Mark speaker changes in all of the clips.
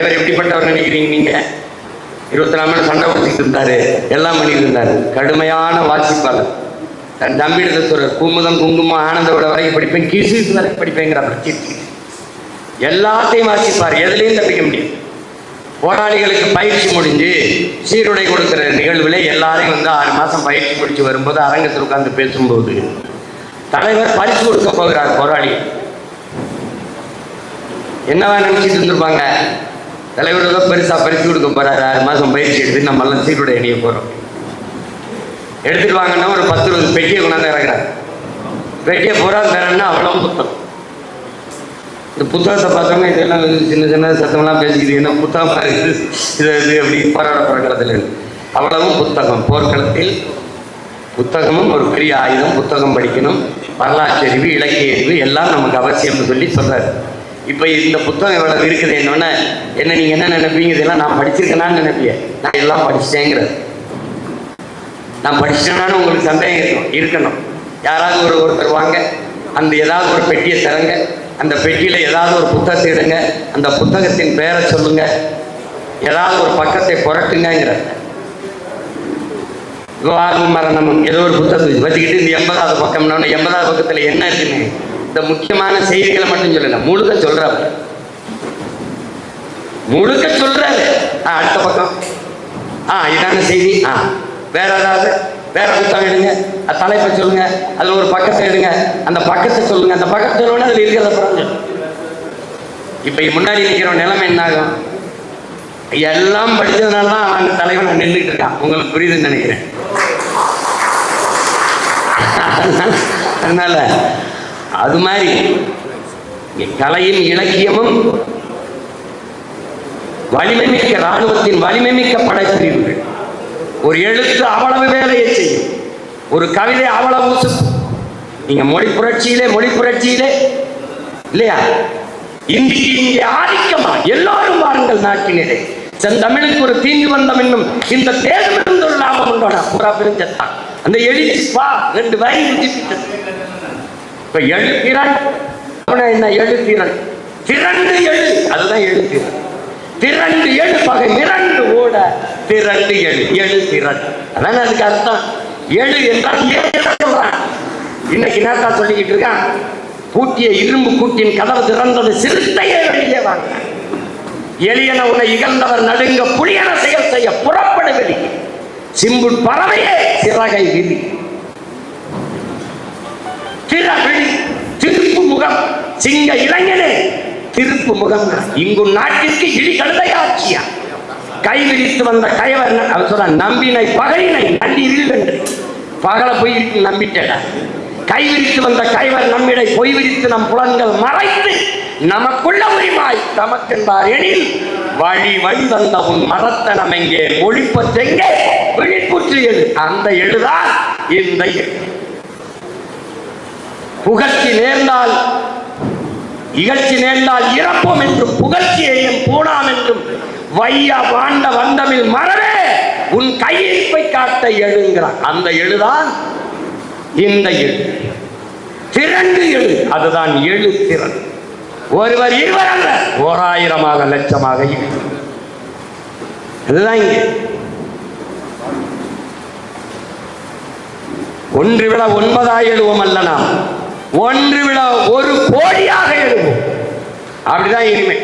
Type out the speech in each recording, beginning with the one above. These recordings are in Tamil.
Speaker 1: இவர் எப்படிப்பட்டவர் நினைக்கிறீங்க நீங்க? இருபத்தி நாலு மணி சண்டை வச்சுட்டு இருந்தாரு. எல்லாம் பண்ணிட்டு இருந்தாரு. கடுமையான வாசிப்பாளர். தன் தம்பியிடத்தை சொல்றார் குமுதம் குங்குமம் ஆனந்தோட வரைக்கும் படிப்பேன். கிசு வரைக்கும் படிப்பேங்கிற கீர்த்தி. எல்லாத்தையும் வாசிப்பார். எதுலையும் தப்பிக்க முடியும் போராளிகளுக்கு பயிற்சி முடிஞ்சு சீருடை கொடுக்கிற நிகழ்வில் எல்லாரையும் வந்து ஆறு மாதம் பயிற்சி முடிச்சு வரும்போது அரங்கத்தில் உட்கார்ந்து பேசும்போது தலைவர் பரிசு கொடுக்க போகிறார் போராளி என்னவா நினைச்சிட்டு இருந்திருப்பாங்க? தலைவர்கள் ஏதோ பெருசா பரிசு கொடுக்க போறாரு ஆறு மாசம் பயிற்சி எடுத்து நம்ம எல்லாம் சீருடை அணிய போறோம். எடுத்துட்டு வாங்கன்னா ஒரு பத்து இருபது பெட்டியை கொண்டாந்து இறங்குறாரு பெட்டியை பூரா தரேன்னா அவ்வளோ புத்தகம். இந்த புத்தகத்தை பார்த்தவங்க இதெல்லாம் சின்ன சின்ன சத்தமெல்லாம் பேசிக்கிது என்ன புத்தகமாக இருக்குது இது இது அப்படி போராட போராட்டத்தில் அவ்வளவும் புத்தகம். போர்க்களத்தில் புத்தகமும் ஒரு பெரிய ஆயுதம் புத்தகம் படிக்கணும். வரலாற்று அறிவு இலக்கிய அறிவு எல்லாம் நமக்கு அவசியம்னு சொல்லி சொல்கிறார் இப்போ இந்த புத்தகம் இவ்வளவு இருக்குது என்னொன்னே என்ன நீங்கள் என்ன நினைப்பீங்க? இதெல்லாம் நான் படிச்சிருக்கேனான்னு நினைப்பீங்க நான் எல்லாம் படிச்சிட்டேங்கிறது. நான் படிச்சிட்டேனான்னு உங்களுக்கு சந்தேகம் இருக்கணும் இருக்கணும். யாராவது ஒரு ஒருத்தர் வாங்க அந்த ஏதாவது ஒரு பெட்டியை தரங்க அந்த பெட்டியில் ஏதாவது ஒரு புத்தகத்தை எடுங்க அந்த புத்தகத்தின் பெயரை சொல்லுங்க ஏதாவது ஒரு பக்கத்தை புரட்டுங்கிற விவாகம் மரணமும் ஏதோ ஒரு புத்தகத்தை வச்சுக்கிட்டு இந்த எண்பதாவது பக்கம்னா எண்பதாவது பக்கத்தில் என்ன இருக்குன்னு இந்த முக்கியமான செய்திகளை மட்டும் சொல்லல முழுக்க சொல்றாரு. முழுக்க சொல்றாரு. அடுத்த பக்கம். ஆ இதான செய்தி. ஆ வேற ஏதாவது வேற புத்தகம் எடுங்க. தலைப்பை சொல்லுங்க. அதுல ஒரு பக்கத்தை எடுங்க. அந்த பக்கத்தை சொல்லுங்க. அந்த பக்கத்தை சொல்லுங்க அதுல இருக்கிறத பாருங்க. இப்ப முன்னாடி நிற்கிற நிலைமை என்ன ஆகும் எல்லாம் படிச்சதுனால தான் அந்த தலைவன் நின்றுட்டு இருக்கான். உங்களுக்கு புரியுதுன்னு நினைக்கிறேன். அதனால அது மாதிரி கலையும் இலக்கியமும் வலிமை மிக்க ராணுவத்தின் வலிமை மிக்க படைப்பிரிவுகள். ஒரு எழுத்து அவ்வளவு வேலையை செய்யும். ஒரு கவிதை அவ்வளவு நீங்க மொழி புரட்சியிலே மொழி புரட்சியிலே இல்லையா? இந்தி இங்கே ஆதிக்கமா? எல்லாரும் வாருங்கள் நாட்டினிலே. செந்தமிழுக்கு ஒரு தீங்கு வந்தம் என்னும் இந்த தேசம் இருந்து ஒரு லாபம் உண்டோட? பூரா பிரிஞ்சத்தான். அந்த எழுதி பா ரெண்டு வரி விட்டுட்டது இப்ப எழுத்திறன் என்ன எழுத்திறன் திரண்டு எழு. அதுதான் எழுத்திறன் திரண்டு எழு பகை மிரண்டு ஓட. திரண்டு எழு எழு திரண்டு அதான் அதுக்கு அர்த்தம். எழு என்றால் ஏழு சொல்றான். இன்னைக்கு நேரத்தா சொல்லிக்கிட்டு இருக்கான். பூட்டிய இரும்பு கூட்டின் கதவு திறந்தது சிறுத்தையே வெளியே வாங்க. எளியன உன இகழ்ந்தவர் நடுங்க புளியன செயல் செய்ய புறப்படு வெளி சிம்பு பறவையே சிறகை விதி. திறவிழி திருப்பு முகம் சிங்க இளைஞனே. திருப்பு முகம். இங்கு நாட்டிற்கு இடி கழுதையாட்சியா கைவிரித்து வந்த கயவர் அவர் சொல்ற நம்பினை பகையினை நன்றீரில் என்று பகல போய் நம்பிட்டேடா. கைவிரித்து வந்த கைவர் நம்மிடை பொய் விரித்து நம் புலன்கள் மறைத்து நமக்குள்ள உரிமாய் தமக்கென்றார் எனில் வழி வழி வந்த உன் மரத்தனம் எங்கே ஒழிப்பத்தெங்கே விழிப்புற்று எழு அந்த எழுதான் இந்த எழு புகழ்ச்சி நேர்ந்தால் இகழ்ச்சி நேர்ந்தால் இறப்போம் என்றும் புகழ்ச்சியையும் போனாம் என்றும் வைய வாண்ட வந்தமில் மறவே உன் கையிருப்பை காட்ட எழுங்கிறான் அந்த எழுதான் இந்த எழு. திரண்டு எழு. அதுதான் எழு திறன். ஒருவர் இருவர் அல்ல ஓராயிரமாக லட்சமாக இதுதான் இங்கே. ஒன்று விட ஒன்பதாய் எழுவோம் அல்ல நாம். ஒன்று விட ஒரு கோடியாக எழுவோம் அப்படிதான் இனிமை.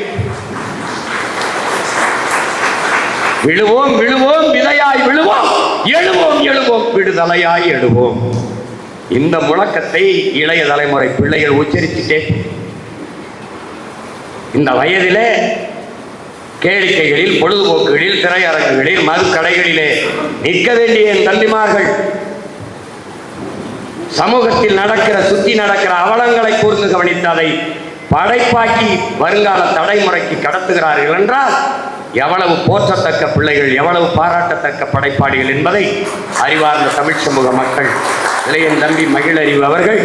Speaker 1: விழுவோம் விழுவோம் விதையாய் விழுவோம் எழுவோம் எழுவோம் விடுதலையாய் எழுவோம். இந்த முழக்கத்தை இளைய தலைமுறை பிள்ளைகள் உச்சரிச்சுட்டே. இந்த வயதிலே கேளிக்கைகளில் பொழுதுபோக்குகளில் திரையரங்குகளில் மதுக்கடைகளிலே நிற்க வேண்டிய என் தம்பிமார்கள் சமூகத்தில் நடக்கிற சுத்தி நடக்கிற அவலங்களை கூர்ந்து கவனித்து அதை படைப்பாக்கி வருங்கால தலைமுறைக்கு கடத்துகிறார்கள் என்றால் எவ்வளவு போற்றத்தக்க பிள்ளைகள் எவ்வளவு பாராட்டத்தக்க படைப்பாளிகள் என்பதை அறிவார்ந்த தமிழ் சமூக மக்கள் இளையன் தம்பி மகிழறிவு அவர்கள்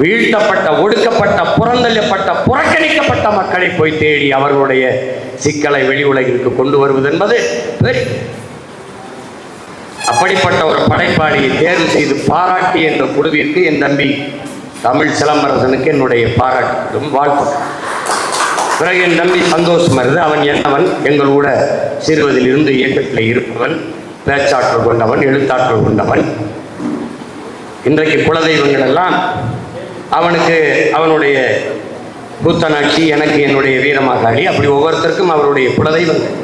Speaker 1: வீழ்த்தப்பட்ட ஒடுக்கப்பட்ட புறந்தள்ளப்பட்ட புறக்கணிக்கப்பட்ட மக்களை போய் தேடி அவர்களுடைய சிக்கலை வெளி உலகிற்கு கொண்டு வருவது என்பது பெரிய அப்படிப்பட்ட ஒரு படைப்பாளியை தேர்வு செய்து பாராட்டி என்ற குழுவிற்கு என் தம்பி தமிழ் சிலம்பரசனுக்கு என்னுடைய பாராட்டுகளும் வாழ்த்துக்கள். பிறகு என் தம்பி சந்தோஷ் மருது அவன் என்னவன் எங்களோட சிறுவதில் இருந்து இயக்கத்தில் இருப்பவன் பேச்சாற்றல் கொண்டவன் எழுத்தாற்றல் கொண்டவன். இன்றைக்கு குலதெய்வங்கள் எல்லாம் அவனுக்கு அவனுடைய கூத்தனாட்சி எனக்கு என்னுடைய வீரமாகாளி அப்படி ஒவ்வொருத்தருக்கும் அவருடைய குலதெய்வங்கள்.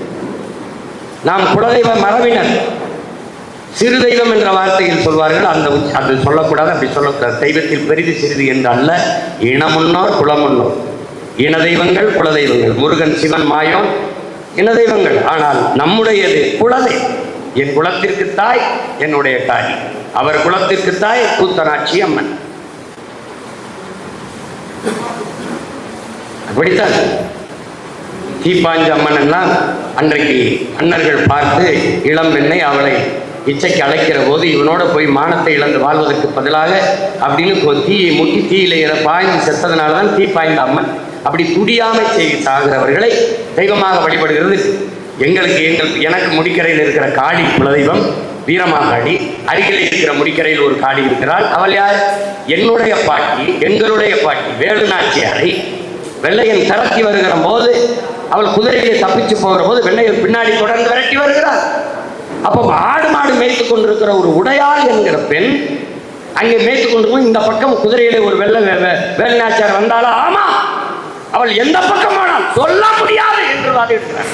Speaker 1: நாம் குலதெய்வ மரபினர். சிறு தெய்வம் என்ற வார்த்தையில் சொல்வார்கள். அந்த உச்ச- அது சொல்லக்கூடாது. அப்படி சொல்லக்கூடாது. தெய்வத்தில் பெரிது சிறிது என்று அல்ல இனமுன்னோர் குலமுன்னோர். இன தெய்வங்கள் குலதெய்வங்கள் முருகன் சிவன் மாயோன் இன தெய்வங்கள். ஆனால் நம்முடையது குலதெய்வம் என் குலத்திற்கு தாய் என்னுடைய தாய். அவர் குலத்திற்கு தாய் கூத்தனாட்சி அம்மன். அப்படித்தான். தீப்பாஞ்ச அம்மன் எல்லாம் அன்றைக்கு அன்னர்கள் பார்த்து இளம் பெண்ணை அவளை இச்சைக்கு அழைக்கிற போது இவனோட போய் மானத்தை இழந்து வாழ்வதற்கு பதிலாக அப்படின்னு தீயை முட்டி தீயில இற பாய்ந்து செத்ததுனால தான் தீ பாய்ந்த அம்மன் அப்படி துடியாமை செய்து சாகிறவர்களை தெய்வமாக வழிபடுகிறது. எங்களுக்கு எங்கள் எனக்கு முடிக்கரையில் இருக்கிற காளி குலதெய்வம் வீரமாகாளி அருகில் இருக்கிற முடிக்கரையில் ஒரு காளி இருக்கிறாள். அவள் யார்? என்னுடைய பாட்டி எங்களுடைய பாட்டி வேலு நாச்சியாரை வெள்ளையன் திரட்டி வருகிற போது அவள் குதிரையை தப்பிச்சு போகிற போது வெள்ளையன் பின்னாடி தொடர்ந்து விரட்டி வருகிறாள். அப்போ ஆடு மாடு மேய்த்து கொண்டிருக்கிற ஒரு உடையாள் என்கிற பெண் அங்கே மேய்த்து கொண்டிருக்கும் இந்த பக்கம் குதிரையிலே ஒரு வெள்ள வே- வே- வேலுநாச்சியார் வந்தாலா ஆமா அவள் எந்த பக்கம் ஆனால் சொல்ல முடியாது என்று வாதிடுகிறார்.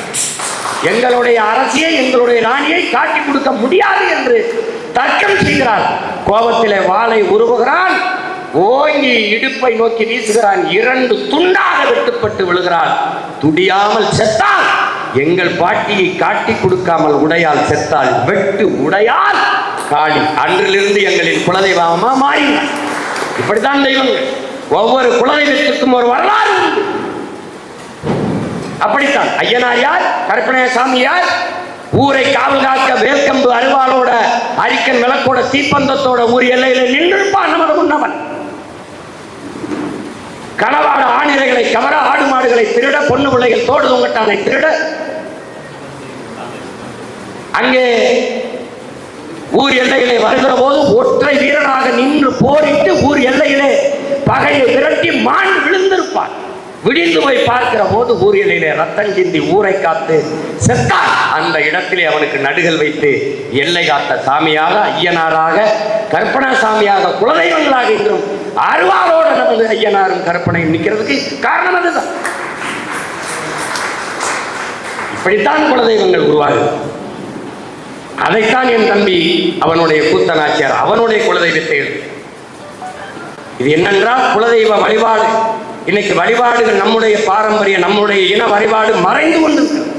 Speaker 1: எங்களுடைய அரசியை எங்களுடைய ராணியை காட்டி கொடுக்க முடியாது என்று தர்க்கம் செய்கிறார். கோபத்திலே வாளை உருவுகிறான் ஓங்கி இடுப்பை நோக்கி வீசுகிறான் இரண்டு துண்டாக வெட்டுப்பட்டு விழுகிறான். துடியாமல் செத்தான். எங்கள் பாட்டியை காட்டி கொடுக்காமல் உடையால் செத்தால் வெட்டு உடையால் காளி அன்றிலிருந்து எங்களின் குலதெய்வமா மாறினார் இப்படித்தான் தெய்வங்கள். ஒவ்வொரு குலதெய்வத்திற்கும் ஒரு வரலாறு உண்டு. அப்படித்தான். ஐயனார் யார்? கற்பனைய சாமி யார்? ஊரை காவல் காக்க வேல்கம்பு அருவாளோட அரிக்கன் விளக்கோட தீப்பந்தத்தோட ஊர் எல்லையில நின்றிருப்பான் நமது முன்னவன். களவாட ஆணிரைகளை கவர ஆடு மாடுகளை திருட பொண்ணு பிள்ளைகள் தோடு தொங்கட்டானை திருட. அங்கே ஊர் எல்லையிலே வருகிற போது ஒற்றை வீரனாக நின்று போரிட்டு ஊர் எல்லையிலே பகையை விரட்டி மான் விழுந்திருப்பான். விடிந்து போய் பார்க்கிற போது ஊர் ரத்தம் சிந்தி ஊரை காத்து செத்தான்! அந்த இடத்திலே அவனுக்கு நடுகள் வைத்து எல்லை காத்த சாமியாக ஐயனாராக கற்பனா சாமியாக குலதெய்வங்களாக இன்றும் அருவாரோட நமது ஐயனாரும் கற்பனையும் நிற்கிறதுக்கு காரணம் அதுதான். இப்படித்தான் குலதெய்வங்கள் உருவாகுது. அதைத்தான் என் தம்பி அவனுடைய கூத்தனாச்சியார் அவனுடைய குலதெய்வத்தை இது என்னென்றால் குலதெய்வ வழிபாடு. இன்னைக்கு வழிபாடுகள் நம்முடைய பாரம்பரிய நம்முடைய இன வழிபாடு மறைந்து கொண்டிருக்கிறது.